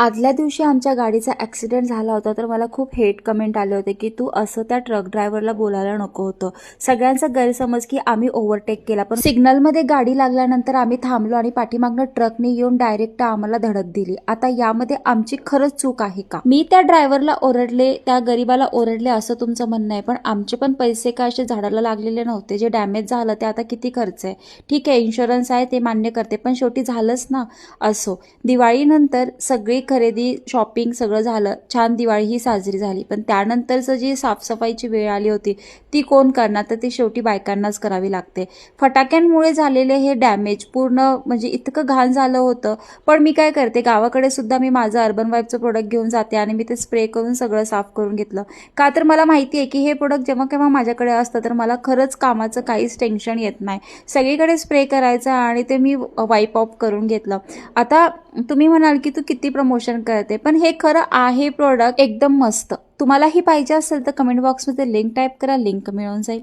आदल्या दिवशी आमच्या गाडीचा ॲक्सिडेंट झाला होता तर मला खूप हेट कमेंट आले होते की तू असं त्या ट्रक ड्रायव्हरला बोलायला नको होतं. सगळ्यांचा गैरसमज की आम्ही ओव्हरटेक केला पण सिग्नलमध्ये गाडी लागल्यानंतर आम्ही थांबलो आणि पाठीमागनं ट्रकने येऊन डायरेक्ट आम्हाला धडक दिली. आता यामध्ये आमची खरंच चूक आहे का? मी त्या ड्रायव्हरला ओरडले त्या गरीबाला ओरडले असं तुमचं म्हणणं आहे पण आमचे पण पैसे काय असे झाडाला लागलेले नव्हते. जे डॅमेज झालं ते आता किती खर्च आहे? ठीक आहे इन्शुरन्स आहे ते मान्य करते पण शेवटी झालंच ना असो. दिवाळीनंतर सगळी खरेदी शॉपिंग सगळं झालं. छान दिवाळी ही साजरी झाली. पण त्यानंतरचं जी साफसफाईची वेळ आली होती ती कोण करणार? तर ती शेवटी बायकांनाच करावी लागते. फटाक्यांमुळे झालेले हे डॅमेज पूर्ण म्हणजे इतकं घाण झालं होतं. पण मी काय करते गावाकडे सुद्धा मी माझं अर्बन वाईफचं प्रोडक्ट घेऊन जाते आणि मी ते स्प्रे करून सगळं साफ करून घेतलं. का तर मला माहिती आहे की हे प्रोडक्ट जेव्हा केव्हा माझ्याकडे असतं तर मला खरंच कामाचं काहीच टेन्शन येत नाही. सगळीकडे स्प्रे करायचं आणि ते मी वाईप ऑफ करून घेतलं. आता तुम्ही म्हणाल की तू किती प्रमोशन करते पण हे खरं आहे प्रोडक्ट एकदम मस्त. तुम्हालाही पाहिजे असेल तर कमेंट बॉक्समध्ये लिंक टाईप करा लिंक मिळून जाईल.